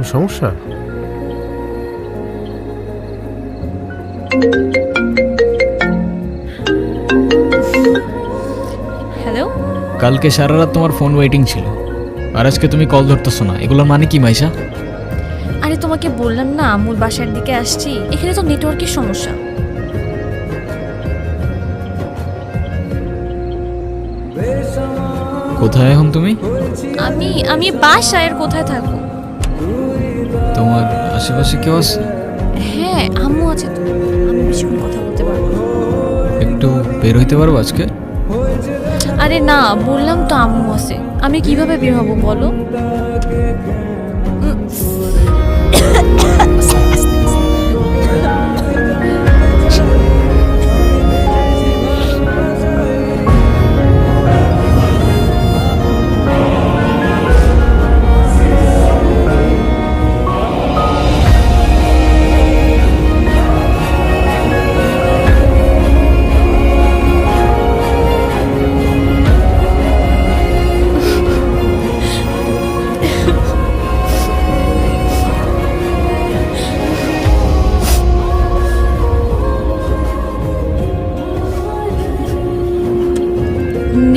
কোনো সমস্যা? হ্যালো কালকে সারা রাত তোমার ফোন ওয়েটিং ছিল। আর আজকে তুমি কল ধরতেছো না। এগুলোর মানে কি মাইশা? আরে তোমাকে বললাম না আমুর বাসার দিকে আসছি। এখানে তো নেটওয়ার্কের সমস্যা। কোথায় এখন তুমি? আমি আমি বাসায় আর কোথায় থাকব? তোমার আশেপাশে কেউ আছে? হ্যাঁ আম্মু আছে তো। আমি বেশিক্ষণ কথা বলতে পারব না। একটু বের হইতে পারব আজকে? আরে না বললাম তো আম্মু আছে। আমি কীভাবে বের হব বলো?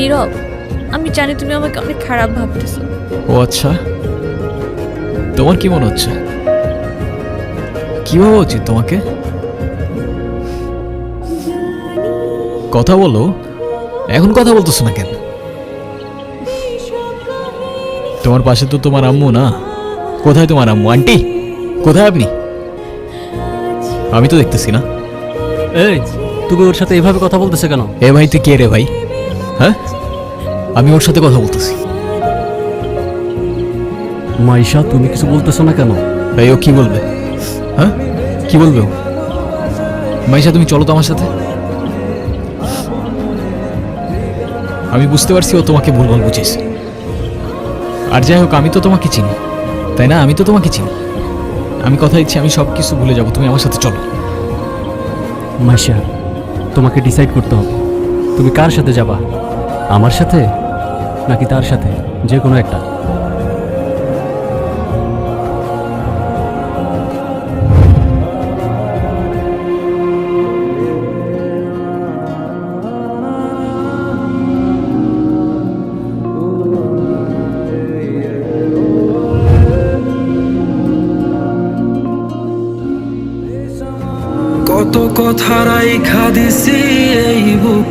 নীরব? আমি জানি তুমি আমাকে অনেক খারাপ ভাবতেছো। ও আচ্ছা? তোমার কি মনে হচ্ছে? কি ভাবা উচিত তোমাকে? কথা বলো। এখন কথা বলতেছো না কেন? তোমার পাশে তো তোমার আম্মু না। কোথায় তোমার আম্মু? আন্টি কোথায় আপনি? আমি তো দেখতেছি না। এই তুমি ওর সাথে এভাবে কথা বলতেছে কেন? এ ভাই তুই কে রে ভাই? হ্যাঁ? আমি ওর সাথে কথা বলতেছি। মাইশা তুমি কিছু বলতেছো না কেন? ভাই ও কি বলবে? হ্যাঁ? কি বলবে ও? মাইশা তুমি চলো তো আমার সাথে। আমি বুঝতে পারছি ও তোমাকে ভুলভাল বুঝেছে। আর যাই হোক আমি তো তোমাকে চিনি। তাই না? আমি তো তোমাকে চিনি। আমি কথা দিচ্ছি আমি সব কিছু ভুলে যাব। তুমি আমার সাথে চলো। মাইশা তোমাকে ডিসাইড করতে হবে। তুমি কার সাথে যাবা? আমার সাথে? নাকি তার সাথে? যে কোনো একটা। কত কথা রাইখা দিছি এই বুকে।